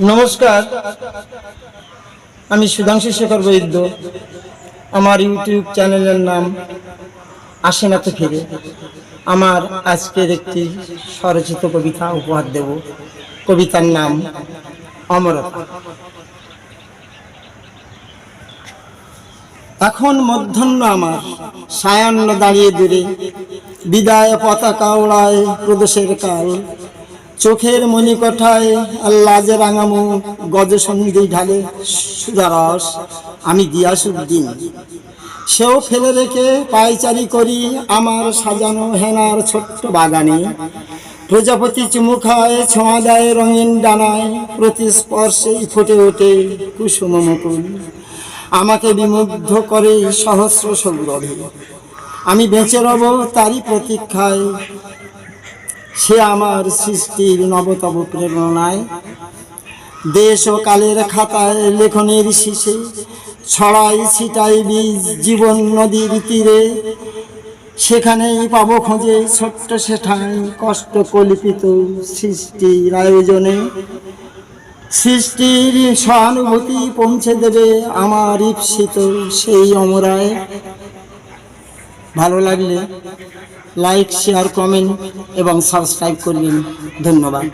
নমস্কার, আমি সুধাংশু শেখর বৈদ্য। আমার ইউটিউব চ্যানেলের নাম আসে না তো ফিরে। আমার আজকের একটি স্বরচিত কবিতা উপহার দেব। কবিতার নাম অমরতা। এখন মধ্যাহ্ন আমার, সায়ান্ন দাঁড়িয়ে দূরে। বিদায় পতাকা ওড়ায় প্রদেশের কাল। চোখের মনি কথায় মণিকঠায় আল্লাজে রাঙামু গজসন্ধি ঢালে সুদারস আমি গিয়াসুদ্দিন সেও ফেলে রেখে পায়চারি করি আমার সাজানো হেনার ছোট্ট বাগানে। প্রজাপতি চুমু খায় ছোঁয়া দেয় রঙিন ডানায় প্রতি স্পর্শেই ফুটে ওঠে কুসুম মুকুল। আমাকে বিমুগ্ধ করে সহস্র সৌরভে। আমি বেঁচে রব তারই প্রতীক্ষায় সে আমার সৃষ্টির নবতব প্রেরণায়। দেশ ও কালের খাতায় লেখনের শীষে ছড়াই ছিটাই বীজ জীবন নদীর তীরে। সেখানেই পাবো খোঁজে ছোট্ট সেঠায় কষ্ট কল্পিত সৃষ্টির আয়োজনে। সৃষ্টির সহানুভূতি পৌঁছে দেবে আমার ঈপ্সিত সেই অমরায়। ভালো লাগলে লাইক শেয়ার কমেন্ট এবং সাবস্ক্রাইব করবেন। ধন্যবাদ।